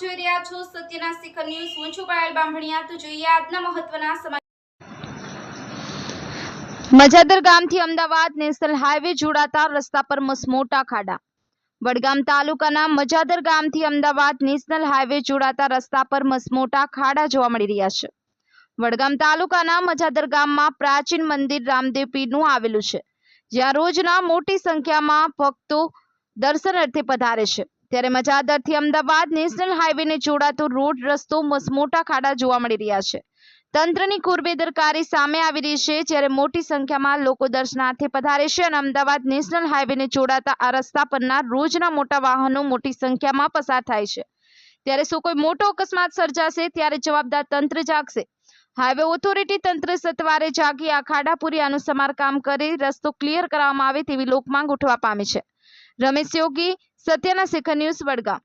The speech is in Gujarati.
સત્યના શિખર ન્યૂઝ, હું છું પાયલ બામભણિયા તો જોઈએ આજના મહત્વના સમાચાર. મજાદર ગામથી અમદાવાદ નેશનલ હાઈવે જોડાતા રસ્તા પર મસમોટા ખાડા. વડગામ તાલુકાના મજાદર ગામથી અમદાવાદ નેશનલ હાઈવે જોડાતા રસ્તા પર મસમોટા ખાડા જોવા મળી રહ્યા છે. વડગામ તાલુકાના મજાદર ગામમાં પ્રાચીન મંદિર રામદેવ પીરનું આવેલું છે, જ્યાં રોજના મોટી સંખ્યામાં ભક્તો દર્શનાર્થે પધારે છે. ત્યારે મજાદરથી અમદાવાદ નેશનલ હાઈવેને જોડાતો રોડ, રસ્તો મસમોટા ખાડા જોવા મળી રહ્યા છે. તંત્રની કુરબેદરકારી સામે આવી રહી છે, જ્યારે મોટી સંખ્યામાં લોકો દર્શનાર્થે પધારે છે અને અમદાવાદ નેશનલ હાઈવેને જોડાતા આ રસ્તા પરના રોજના મોટા વાહનો મોટી સંખ્યામાં પસાર થાય છે. ત્યારે શું કોઈ મોટો અકસ્માત સર્જાશે? ત્યારે જવાબદાર તંત્ર જાગશે. હાઈવે ઓથોરિટી તંત્ર સત્વારે જાગી આ ખાડાપુરી આનું સમારકામ કરી રસ્તો ક્લિયર કરવામાં આવે તેવી લોકમાંગ ઉઠવા પામી છે. રમેશ યોગી સત્યના શિખર ન્યૂઝ વડગામ